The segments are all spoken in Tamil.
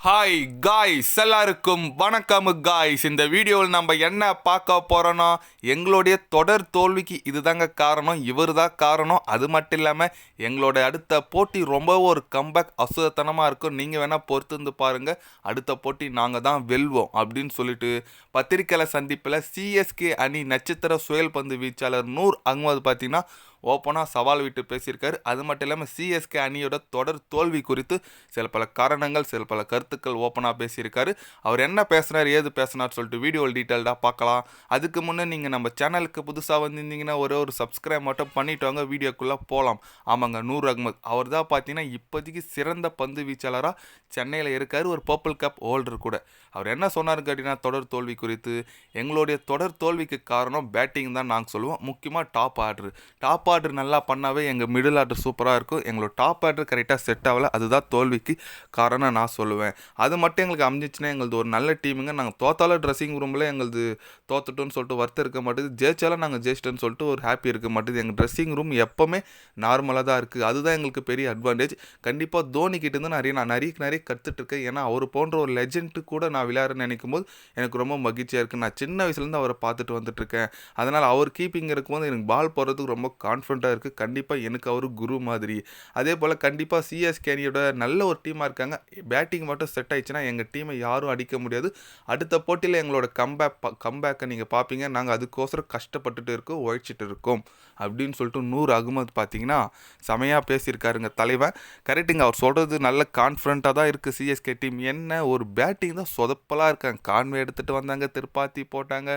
ஹாய் காய்ஸ் எல்லாருக்கும் வணக்கம் காய்ஸ் இந்த வீடியோவில் நம்ம என்ன பார்க்க போகிறோன்னா எங்களுடைய தொடர் தோல்விக்கு இதுதாங்க காரணம் இவர் தான் காரணம். அது மட்டும் இல்லாமல் எங்களோட அடுத்த போட்டி ரொம்பவும் ஒரு கம்பேக் அசுதத்தனமாக இருக்கும். நீங்கள் வேணால் பொறுத்து இருந்து பாருங்கள் அடுத்த போட்டி நாங்கள் தான் வெல்வோம் அப்படின்னு சொல்லிட்டு பத்திரிக்கையில் சந்திப்பில் சிஎஸ்கே அணி நட்சத்திர சுயல் பந்து வீச்சாளர் நூர் அகமது பார்த்தீங்கன்னா ஓப்பனாக சவால் விட்டு பேசியிருக்காரு. அது மட்டும் இல்லாமல் சிஎஸ்கே அணியோட தொடர் தோல்வி குறித்து சில பல காரணங்கள் சில பல கருத்துக்கள் ஓப்பனாக பேசியிருக்காரு. அவர் என்ன பேசுனார் ஏது பேசினார் சொல்லிட்டு வீடியோவில் டீட்டெயில்டாக பார்க்கலாம். அதுக்கு முன்னே நீங்கள் நம்ம சேனலுக்கு புதுசாக வந்திருந்தீங்கன்னா ஒரே ஒரு சப்ஸ்கிரைப் மட்டும் பண்ணிட்டு வாங்க வீடியோக்குள்ளே போகலாம் ஆமாங்க நூர் அகமது. அவர் தான் பார்த்தீங்கன்னா இப்போதைக்கு சிறந்த பந்து வீச்சாளராக சென்னையில் இருக்கார் ஒரு பர்பிள் கப் ஹோல்டர் கூட. அவர் என்ன சொன்னார் கேட்டிங்கன்னா தொடர் தோல்வி குறித்து. எங்களுடைய தொடர் தோல்விக்கு காரணம் பேட்டிங் தான் நாங்கள் சொல்லுவோம். முக்கியமாக டாப் ஆர்டர் டாப் ஆர்டர் நல்லா பண்ணாவே எங்கள் மிடில் ஆர்டர் சூப்பராக இருக்கும். எங்களோட டாப் ஆர்டர் கரெக்டாக செட் ஆகலை. அதுதான் தோல்விக்கு காரணம் நான் சொல்லுவேன். அது மட்டும் எங்களுக்கு அமைஞ்சிச்சுன்னா எங்களது ஒரு நல்ல டீமுங்க நாங்கள் தோத்தாலும் ட்ரெஸ்ஸிங் ரூமில் எங்களது தோத்துட்டோன்னு சொல்லிட்டு வருத்தம் இருக்க மாட்டேது. ஜெயிச்சாலும் நாங்கள் ஜெயிச்சிட்டோன்னு சொல்லிட்டு ஒரு ஹாப்பி இருக்க மாட்டேது. எங்கள் ட்ரெஸ்ஸிங் ரூம் எப்போவுமே நார்மலாக தான் இருக்குது அதுதான் எங்களுக்கு பெரிய அட்வான்டேஜ் கண்டிப்பாக தோனிக்கிட்டேருந்து நிறைய நான் நிறைய நிறைய கற்றுட்ருக்கேன் ஏன்னா அவர் போன்ற ஒரு லெஜெண்ட்டு கூட நான் விளையாட நினைக்கும் போது எனக்கு ரொம்ப மகிழ்ச்சியாக இருக்குது நான் சின்ன வயசுலேருந்து அவரை பார்த்துட்டு வந்துட்டுருக்கேன் அதனால் அவர் கீப்பிங் இருக்கும்போது எனக்கு பால் போடுறதுக்கு ரொம்ப கான்ஃபிடண்ட்டாக இருக்குது கண்டிப்பாக எனக்கு அவர் குரு மாதிரி. அதே போல் கண்டிப்பாக சிஎஸ் கேனியோட நல்ல ஒரு டீமாக இருக்காங்க. பேட்டிங் மட்டும் செட் ஆயிடுச்சுன்னா எங்கள் டீமை யாரும் அடிக்க முடியாது. அடுத்த போட்டியில் எங்களோட கம்பேக் கம்பேக்கை நீங்கள் பார்ப்பீங்க நாங்கள் அதுக்கோசரம் கஷ்டப்பட்டுட்டு இருக்கோம் உழைச்சிட்டு இருக்கோம் அப்படின்னு சொல்லிட்டு நூர் அகமது பார்த்தீங்கன்னா செமையாக பேசியிருக்காருங்க தலைவன். கரெக்டுங்க அவர் சொல்கிறது நல்ல கான்ஃபிடண்ட்டாக தான் இருக்குது சிஎஸ்கே டீம் என்ன ஒரு பேட்டிங் தான் சொதப்பலாக இருக்காங்க. கான்வே எடுத்துகிட்டு வந்தாங்க திருப்பாத்தி போட்டாங்க.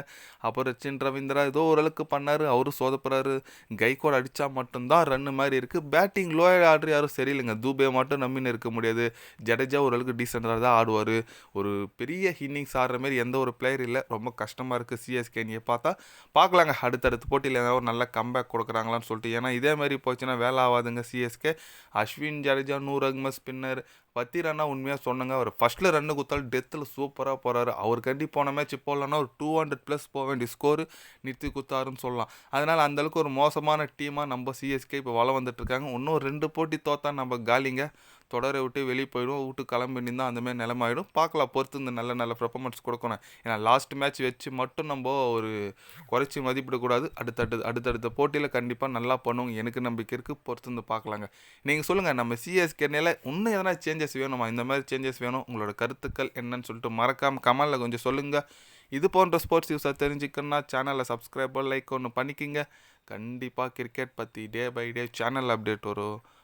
அப்புறம் சின் ரவீந்திரா ஏதோ ஓரளவுக்கு பண்ணார் அவரும் சொதப்புறாரு. கைகோட அடித்தா மட்டும்தான் ரன்னு மாதிரி இருக்குது பேட்டிங் லோயர் ஆர்டர் யாரும் சரியில்லைங்க. தூபே மட்டும் நம்பின்னு இருக்க முடியாது. ஜடேஜா ஓரளவுக்கு டீசெண்டாக தான் ஆடுவார். ஒரு பெரிய இன்னிங்ஸ் ஆடுற மாதிரி எந்த ஒரு பிளேயர் இல்லை. ரொம்ப கஷ்டமாக இருக்குது சிஎஸ்கே நீ பார்த்தா. பார்க்கலாங்க. அடுத்தடுத்த போட்டியில் ஏதாவது ஒரு நல்ல கம்பேக் கொடுக்குறாங்களான்னு சொல்லிட்டு. ஏன்னா இதே மாதிரி போச்சுன்னா வேலை ஆகாதுங்க சிஎஸ்கே அஸ்வின் ஜடேஜா நூர் அகமது ஸ்பின்னர் பத்தி ரன்னா உண்மையாக சொன்னாங்க. அவர் ஃபஸ்ட்டில் ரன்னு கொடுத்தாலும் டெத்தில் சூப்பராக போகிறாரு அவர் கண்டி போன மேட்ச் போடலன்னா ஒரு டூ ஹண்ட்ரட் ப்ளஸ் போக வேண்டிய ஸ்கோர் நிறுத்தி குத்தாருன்னு சொல்லலாம். அதனால் அந்தளவுக்கு ஒரு மோசமான டீமாக நம்ம சிஎஸ்கே இப்போ வளம் வந்துட்டுருக்காங்க இன்னும் ரெண்டு போட்டி தோத்தா நம்ம காலிங்க. தொடரை விட்டு வெளியே போயிடும். விட்டு கிளம்பி நின்றா அந்தமாதிரி நிலமாயிடும் பார்க்கலாம் பொறுத்து இந்த நல்ல நல்ல பர்ஃபார்மன்ஸ் கொடுக்கணும். ஏன்னா லாஸ்ட் மேட்ச் வச்சு மட்டும் நம்ம ஒரு குறைச்சி மதிப்பிடக்கூடாது அடுத்தடுத்து அடுத்தடுத்த போட்டியில் கண்டிப்பாக நல்லா பண்ணுவோம். எனக்கு நம்பிக்கை இருக்குது பொறுத்து வந்து பார்க்கலாங்க. நீங்கள் சொல்லுங்கள் நம்ம சிஎஸ்கேனில் இன்னும் எதனா சேஞ்சஸ் வேணுமா? இந்த மாதிரி சேஞ்சஸ் வேணும். உங்களோட கருத்துக்கள் என்னன்னு சொல்லிட்டு மறக்காமல் கமலில் கொஞ்சம் சொல்லுங்கள் இது போன்ற ஸ்போர்ட்ஸ் நியூஸாக தெரிஞ்சுக்கணுன்னா சேனலை சப்ஸ்கிரைபர் லைக் ஒன்று பண்ணிக்கிங்க. கண்டிப்பாக கிரிக்கெட் பற்றி day by day channel update வரும்.